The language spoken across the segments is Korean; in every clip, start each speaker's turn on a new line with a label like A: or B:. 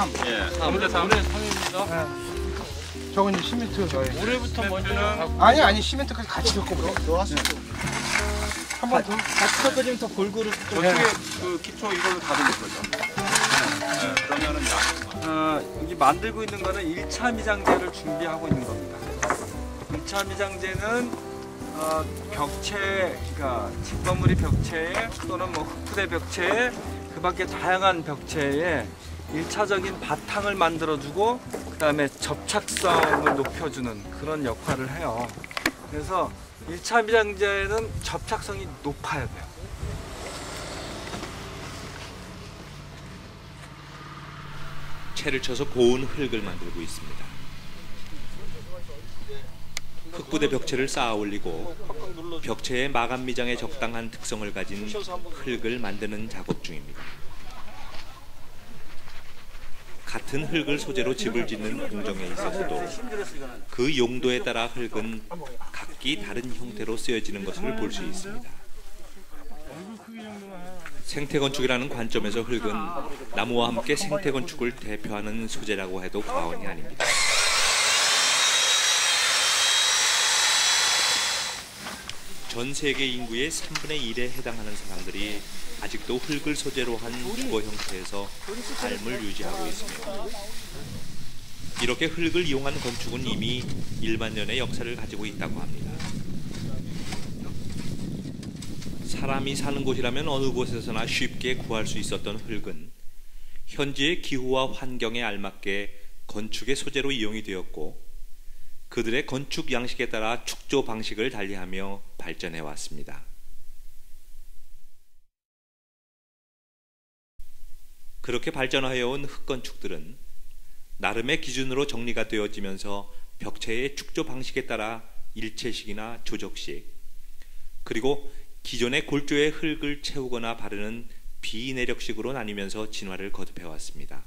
A: 3.
B: 예. 3대 3.
C: 올해 3입니다.
A: 네. 저건 이제 시멘트 저희.
C: 올해부터 먼저
A: 아니 아니 시멘트까지 같이 섞어버려.
D: 넣었을
A: 한번 더.
D: 같이 섞어주면 더 골고루
B: 저쪽에 그 기초 이걸로 다듬을 거죠. 네. 그러면은 양.
E: 어, 여기 만들고 있는 거는 1차 미장제를 준비하고 있는 겁니다. 1차 미장제는 어, 벽체, 그러니까 집건물이 벽체에 또는 뭐 흑푸대 벽체에 그 밖에 다양한 벽체에 1차적인 바탕을 만들어주고 그 다음에 접착성을 높여주는 그런 역할을 해요. 그래서 1차 미장제는 접착성이 높아야 돼요.
F: 채를 쳐서 고운 흙을 만들고 있습니다. 흙부대 벽체를 쌓아 올리고 벽체의 마감 미장에 적당한 특성을 가진 흙을 만드는 작업 중입니다. 같은 흙을 소재로 집을 짓는 공정에 있어서도 그 용도에 따라 흙은 각기 다른 형태로 쓰여지는 것을 볼 수 있습니다. 생태 건축이라는 관점에서 흙은 나무와 함께 생태 건축을 대표하는 소재라고 해도 과언이 아닙니다. 전 세계 인구의 3분의 1에 해당하는 사람들이 아직도 흙을 소재로 한 주거 형태에서 삶을 유지하고 있습니다. 이렇게 흙을 이용한 건축은 이미 1만 년의 역사를 가지고 있다고 합니다. 사람이 사는 곳이라면 어느 곳에서나 쉽게 구할 수 있었던 흙은 현지의 기후와 환경에 알맞게 건축의 소재로 이용이 되었고 그들의 건축 양식에 따라 축조 방식을 달리하며 발전해 왔습니다. 그렇게 발전하여 온 흙건축들은 나름의 기준으로 정리가 되어지면서 벽체의 축조 방식에 따라 일체식이나 조적식 그리고 기존의 골조의 흙을 채우거나 바르는 비내력식으로 나뉘면서 진화를 거듭해 왔습니다.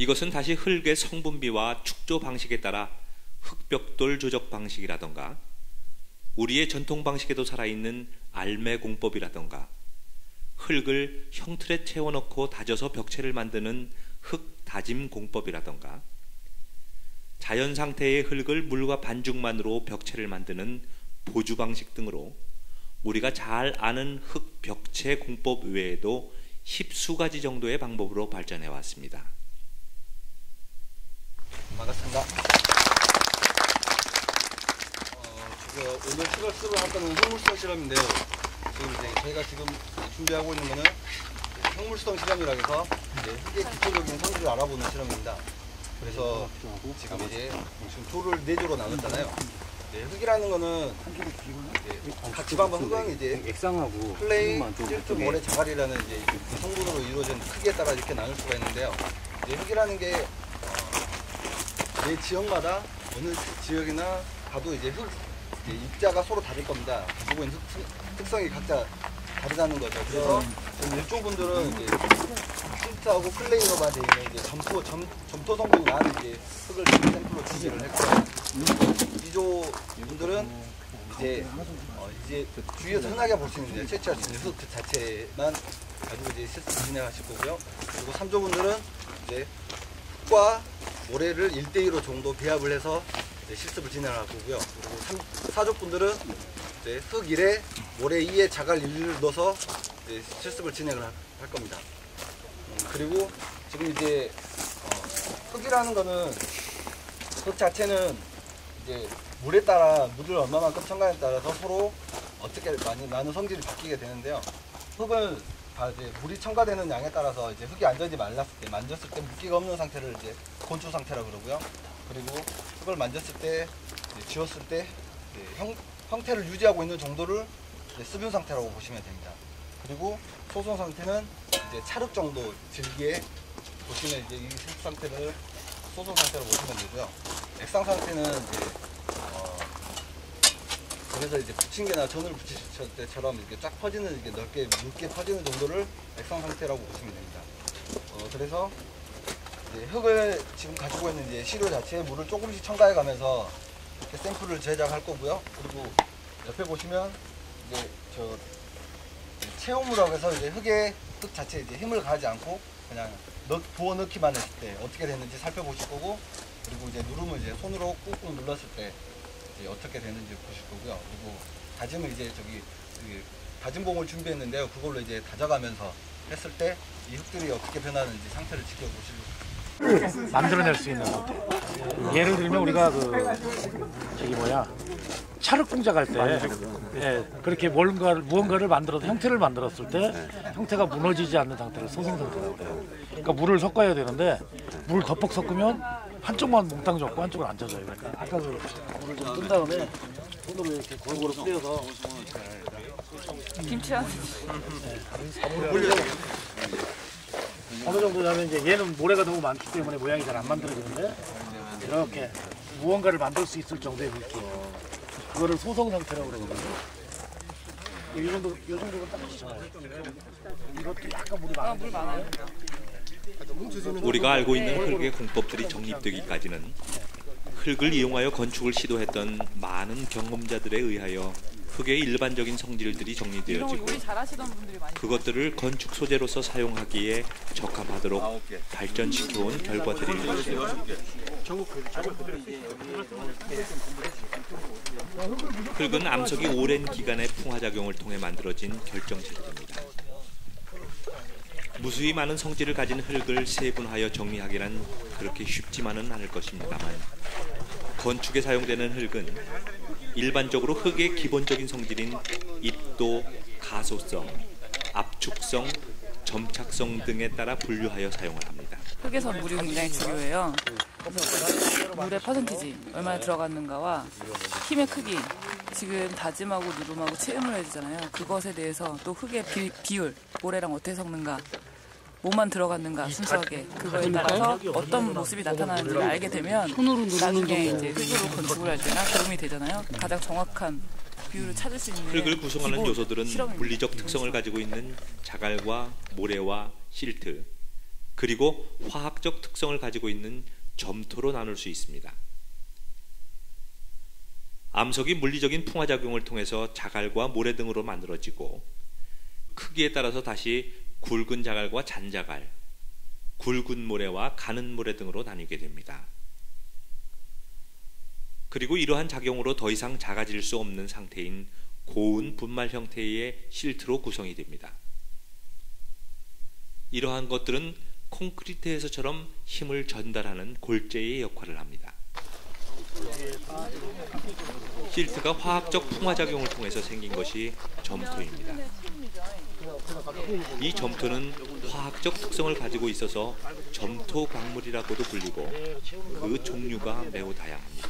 F: 이것은 다시 흙의 성분비와 축조 방식에 따라 흙벽돌 조적 방식이라던가 우리의 전통 방식에도 살아있는 알매 공법이라던가 흙을 형틀에 채워넣고 다져서 벽체를 만드는 흙 다짐 공법이라던가 자연 상태의 흙을 물과 반죽만으로 벽체를 만드는 보주 방식 등으로 우리가 잘 아는 흙 벽체 공법 외에도 십수 가지 정도의 방법으로 발전해 왔습니다.
D: 반갑습니다. 어, 지금 오늘 실험을 할 거는 형물성 실험인데요. 지금 이제 저희가 지금 준비하고 있는 거는 형물성 실험이라 해서 이제 흙의 기초적인 성질을 알아보는 실험입니다. 그래서 지금 이제 지금 조를 네 조로 나눴잖아요. 네, 흙이라는 거는 각 지방번 흙은 이제
G: 액상하고
D: 플레이, 찔끔, 모래, 자갈이라는 이제 성분으로 이루어진 크기에 따라 이렇게 나눌 수가 있는데요. 이제 흙이라는 게 어, 내 지역마다 어느 지역이나 가도 이제 흙 이제 입자가 서로 다를 겁니다. 가지고 있는 흙 특- 특성이 각자 다르다는 거죠. 그래서 지금 일조분들은 이제 실트하고 클레이로만 되어 있는 이제 점토 점, 점토 성분이 많은 이제 흙을 샘플로 준비를 했고 이조 분들은 이제 어, 이제 주위에서 흔하게 볼 수 있는 채취할 수 있는 흙그 자체만 가지고 이제 실습 진행하실 거고요. 그리고 3조 분들은 이제 흙과 모래를 1대2로 정도 배합을 해서 실습을 진행할 거고요. 그리고 3, 4조 분들은 이제 흙 1에 모래 2에 자갈 1을 넣어서 실습을 진행을 할, 할 겁니다. 음, 그리고 지금 이제 어, 흙이라는 거는 흙 자체는 이제 물에 따라 물을 얼마만큼 첨가에 따라서 서로 어떻게 많이 나는 성질이 바뀌게 되는데요. 흙은 다 이제 물이 첨가되는 양에 따라서 이제 흙이 완전히 말랐을 때 만졌을 때 물기가 없는 상태를 이제 건조 상태라고 그러고요. 그리고 흙을 만졌을 때 쥐었을 때 형, 형태를 유지하고 있는 정도를 수분 상태라고 보시면 됩니다. 그리고 소성 상태는 이제 찰흙 정도 질기에 보시면 이제 이흙 상태를 소성 상태로 보시면 되고요. 액상 상태는 이제 어, 그래서 이제 부침개나 전을 부치실 때처럼 이렇게 쫙 퍼지는 이렇게 넓게 묽게 퍼지는 정도를 액상 상태라고 보시면 됩니다. 어, 그래서 흙을 지금 가지고 있는 이제 시료 자체에 물을 조금씩 첨가해 가면서 이렇게 샘플을 제작할 거고요. 그리고 옆에 보시면 이제 저 체험물하고 해서 이제 흙에 흙 자체에 이제 힘을 가하지 않고 그냥 넣, 부어 넣기만 했을 때 어떻게 됐는지 살펴보실 거고 그리고 이제 누르면 이제 손으로 꾹꾹 눌렀을 때 이제 어떻게 되는지 보실 거고요. 그리고 다짐을 이제 저기, 저기 다짐봉을 준비했는데요. 그걸로 이제 다져가면서 했을 때 이 흙들이 어떻게 변하는지 상태를 지켜보시고
G: 만들어낼 수 있는 것들. 예를 들면 우리가 그 저기 뭐야 찰흙 공작 할때 예, 그렇게 뭔가를 무언가를 만들어서 형태를 만들었을 때 형태가 무너지지 않는 상태를 소성 상태라고 그래요. 그러니까 물을 섞어야 되는데 물을 덮ок 섞으면 한쪽만 몽땅 젖고 한쪽은 안 젖어요. 그러니까 아까 그 물을 좀 뜬 다음에 손으로 이렇게 골고루 뿌려서
H: 김치한
G: 어느 정도냐면 이제 얘는 모래가 너무 많기 때문에 모양이 잘 안 만들어지는데 이렇게 무언가를 만들 수 있을 정도의 굵기 그거를 소성 상태라고 그러거든요. 이 정도 이 정도면 딱 좋잖아요. 이것도 약간 물이 많아요. 물 많아요?
F: 우리가 알고 있는 흙의 공법들이 정립되기까지는 흙을 이용하여 건축을 시도했던 많은 경험자들에 의하여 흙의 일반적인 성질들이 정리되어지고 그것들을 건축 소재로서 사용하기에 적합하도록 발전시켜온 결과들인 것입니다. 흙은 암석이 오랜 기간의 풍화작용을 통해 만들어진 결정체들입니다. 무수히 많은 성질을 가진 흙을 세분하여 정리하기란 그렇게 쉽지만은 않을 것입니다만 건축에 사용되는 흙은 일반적으로 흙의 기본적인 성질인 입도, 가소성, 압축성, 점착성 등에 따라 분류하여 사용을 합니다.
H: 흙에서 물이 굉장히 중요해요. 물의 퍼센티지 얼마나 들어갔는가와 힘의 크기 지금 다짐하고 누름하고 체험을 해주잖아요. 그것에 대해서 또 흙의 비, 비율 모래랑 어떻게 섞는가 뭐만 들어갔는가 순수하게 그거에 따라서 어떤 모습이 나타나는지를 알게 되면 나중에 이제 흙으로 건축을 할 때나 도움이 되잖아요. 가장 정확한 비율을 찾을 수 있는
F: 흙을 구성하는 요소들은
H: 실험입니다.
F: 물리적 특성을 가지고 있는 자갈과 모래와 실트, 그리고 화학적 특성을 가지고 있는 점토로 나눌 수 있습니다. 암석이 물리적인 풍화작용을 통해서 자갈과 모래 등으로 만들어지고 크기에 따라서 다시 굵은 자갈과 잔자갈, 굵은 모래와 가는 모래 등으로 나뉘게 됩니다. 그리고 이러한 작용으로 더 이상 작아질 수 없는 상태인 고운 분말 형태의 실트로 구성이 됩니다. 이러한 것들은 콘크리트에서처럼 힘을 전달하는 골재의 역할을 합니다. 실트가 화학적 풍화작용을 통해서 생긴 것이 점토입니다. 이 점토는 화학적 특성을 가지고 있어서 점토 광물이라고도 불리고 그 종류가 매우 다양합니다.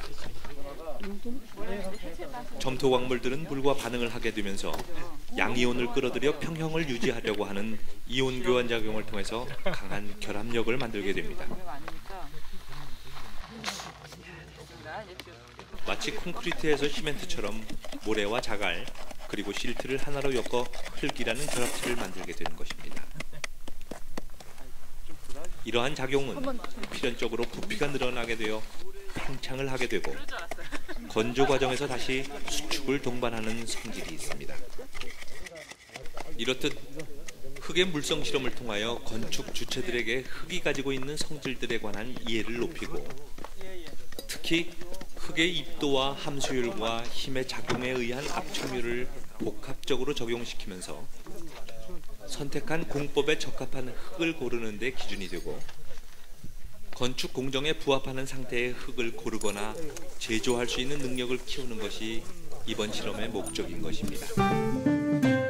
F: 점토 광물들은 물과 반응을 하게 되면서 양이온을 끌어들여 평형을 유지하려고 하는 이온 교환 작용을 통해서 강한 결합력을 만들게 됩니다. 마치 콘크리트에서 시멘트처럼 모래와 자갈 그리고 실트를 하나로 엮어 흙이라는 결합체를 만들게 되는 것입니다. 이러한 작용은 필연적으로 부피가 늘어나게 되어 팽창을 하게 되고 건조 과정에서 다시 수축을 동반하는 성질이 있습니다. 이렇듯 흙의 물성 실험을 통하여 건축 주체들에게 흙이 가지고 있는 성질들에 관한 이해를 높이고 특히 흙의 입도와 함수율과 힘의 작용에 의한 압축률을 복합적으로 적용시키면서 선택한 공법에 적합한 흙을 고르는 데 기준이 되고 건축 공정에 부합하는 상태의 흙을 고르거나 제조할 수 있는 능력을 키우는 것이 이번 실험의 목적인 것입니다.